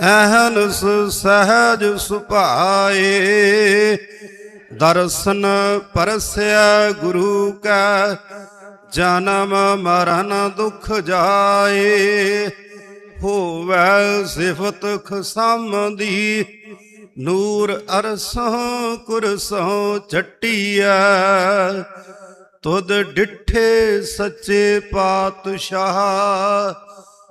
ਅਹਨਸ ਸਹਜ ਸੁਭਾਏ, ਦਰਸ਼ਨ ਪਰਸਿਆ ਗੁਰੂ ਕਾ, ਜਨਮ ਮਰਨ ਦੁਖ ਜਾਏ। ਹੋਵੈ ਸਿਫਤ ਖਸਮ ਦੀ ਨੂਰ ਅਰਸੋਂ ਕੁਰਸੋਂ ਚਟੀਐ। ਤੁਧ ਡਿਠੇ ਸੱਚੇ ਪਾਤਸ਼ਾਹ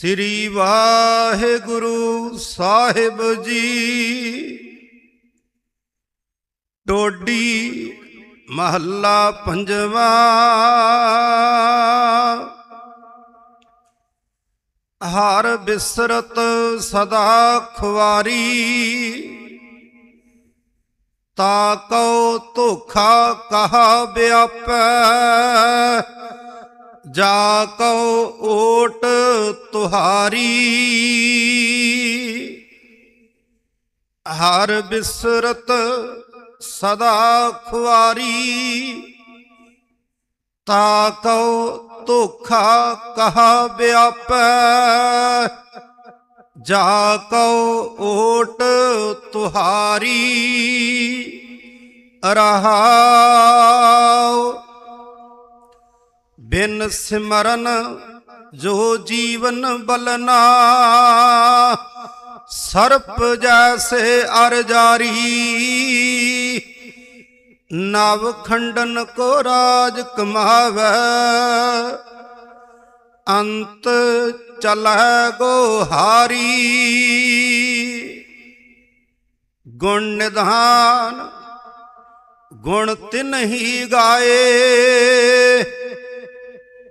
ਸ੍ਰੀ ਵਾਹਿਗੁਰੂ ਸਾਹਿਬ ਜੀ। ਟੋਡੀ ਮਹੱਲਾ ਪੰਜਵਾ। ਹਰ ਬਿਸਰਤ ਸਦਾ ਖੁਆਰੀ ਤਾ ਕਉ ਧੋਖਾ ਕਹਾ ਵਿਆਪੈ ਜਾ ਕਉ ਓਟ ਤੁਹਾਰੀ ਹਰ ਬਿਸਰਤ ਸਦਾ ਖੁਆਰੀ ਤਾ ਕਉ ਧੋਖਾ ਕਹਾ ਵਿਆਪੈ ਜਾ ਕਉ ਓਟ ਤੁਹਾਰੀ ਰਹਾਉ ਬਿਨ ਸਿਮਰਨ ਜੋ ਜੀਵਨ ਬਲਨਾ, ਸਰਪ ਜੈਸੇ ਅਰ ਜਾਰੀ। ਨਵ ਖੰਡਨ ਕੋ ਰਾਜ ਕਮਾਵੈ, ਅੰਤ ਚਲੈ ਗੋ ਹਾਰੀ। ਗੁਣ ਨਿਧਾਨ, ਗੁਣ ਤਿਨ ਹੀ ਗਾਏ।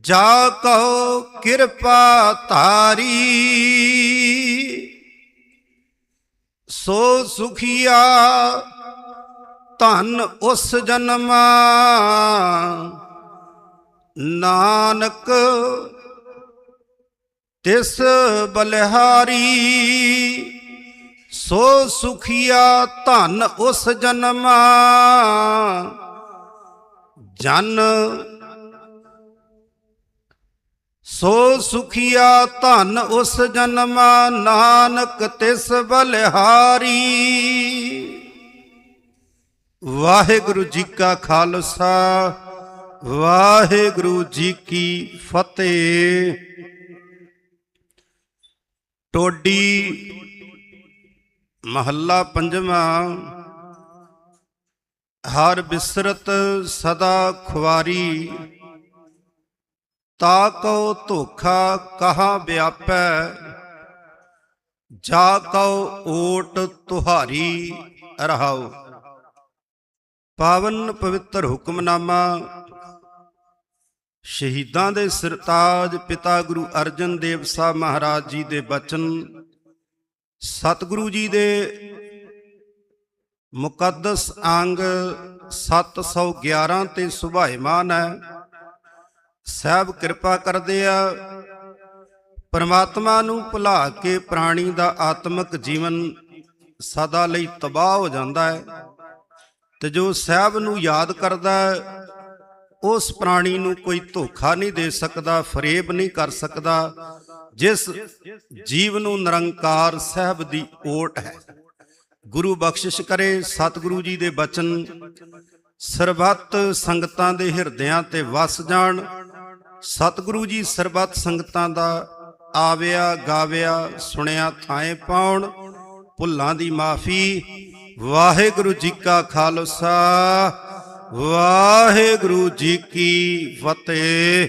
ਜਾ ਕਹੋ ਕਿਰਪਾ ਧਾਰੀ। ਸੋ ਸੁਖੀਆ ਧਨ ਉਸ ਜਨਮਾ। ਨਾਨਕ ਤਿਸ ਬਲਿਹਾਰੀ। ਸੋ ਸੁਖੀਆ ਧਨ ਉਸ ਜਨਮਾ। ਜਨ ਸੋ ਸੁਖੀਆ ਧਨ ਉਸ ਜਨਮਾ, ਨਾਨਕ ਤਿਸ ਬਲਿਹਾਰੀ। ਵਾਹਿਗੁਰੂ ਜੀ ਕਾ ਖਾਲਸਾ, ਵਾਹਿਗੁਰੂ ਜੀ ਕੀ ਫਤਿਹ। ਟੋਡੀ ਮਹੱਲਾ ਪੰਜਵਾਂ। ਹਰ ਬਿਸਰਤ ਸਦਾ ਖੁਆਰੀ ਤਾ ਕਉ ਧੋਖਾ ਕਹਾ ਵਿਆਪੈ, ਜਾ ਕਉ ਓਟ ਤੁਹਾਰੀ ਰਹਾਉ। ਪਾਵਨ ਪਵਿੱਤਰ ਹੁਕਮਨਾਮਾ, ਸ਼ਹੀਦਾਂ ਦੇ ਸਰਤਾਜ ਪਿਤਾ ਗੁਰੂ ਅਰਜਨ ਦੇਵ ਸਾਹਿਬ ਮਹਾਰਾਜ ਜੀ ਦੇ ਬਚਨ, ਸਤਿਗੁਰੂ ਜੀ ਦੇ ਮੁਕੱਦਸ ਅੰਗ 711 ਤੇ ਸੁਭਾਇਮਾਨ ਹੈ। ਸਹਿਬ ਕਿਰਪਾ ਕਰਦੇ ਆ। ਪਰਮਾਤਮਾ ਨੂੰ ਭੁਲਾ ਕੇ ਪ੍ਰਾਣੀ ਦਾ ਆਤਮਿਕ ਜੀਵਨ ਸਦਾ ਲਈ ਤਬਾਹ ਹੋ ਜਾਂਦਾ ਹੈ। ਤੇ ਜੋ ਸਹਿਬ ਨੂੰ ਯਾਦ ਕਰਦਾ ਉਸ ਪ੍ਰਾਣੀ ਨੂੰ ਕੋਈ ਧੋਖਾ ਨਹੀਂ ਦੇ ਸਕਦਾ, ਫਰੇਬ ਨਹੀਂ ਕਰ ਸਕਦਾ, ਜਿਸ ਜੀਵ ਨੂੰ ਨਿਰੰਕਾਰ ਸਹਿਬ ਦੀ ਓਟ ਹੈ। ਗੁਰੂ ਬਖਸ਼ਿਸ਼ ਕਰੇ ਸਤਿਗੁਰੂ ਜੀ ਦੇ ਬਚਨ, ਸਰਬੱਤ ਸੰਗਤਾਂ ਦੇ ਹਿਰਦਿਆਂ ਤੇ ਵਸ ਜਾਣ ਸਤਿਗੁਰੂ ਜੀ ਸਰਬੱਤ ਸੰਗਤਾਂ ਦਾ ਆਵਿਆ, ਗਾਵਿਆ, ਸੁਣਿਆ, ਥਾਏ ਪਾਉਣ, ਭੁੱਲਾਂ ਦੀ ਮਾਫੀ। ਵਾਹਿਗੁਰੂ ਜੀ ਕਾ ਖਾਲਸਾ, ਵਾਹਿਗੁਰੂ ਜੀ ਕੀ ਫਤਿਹ।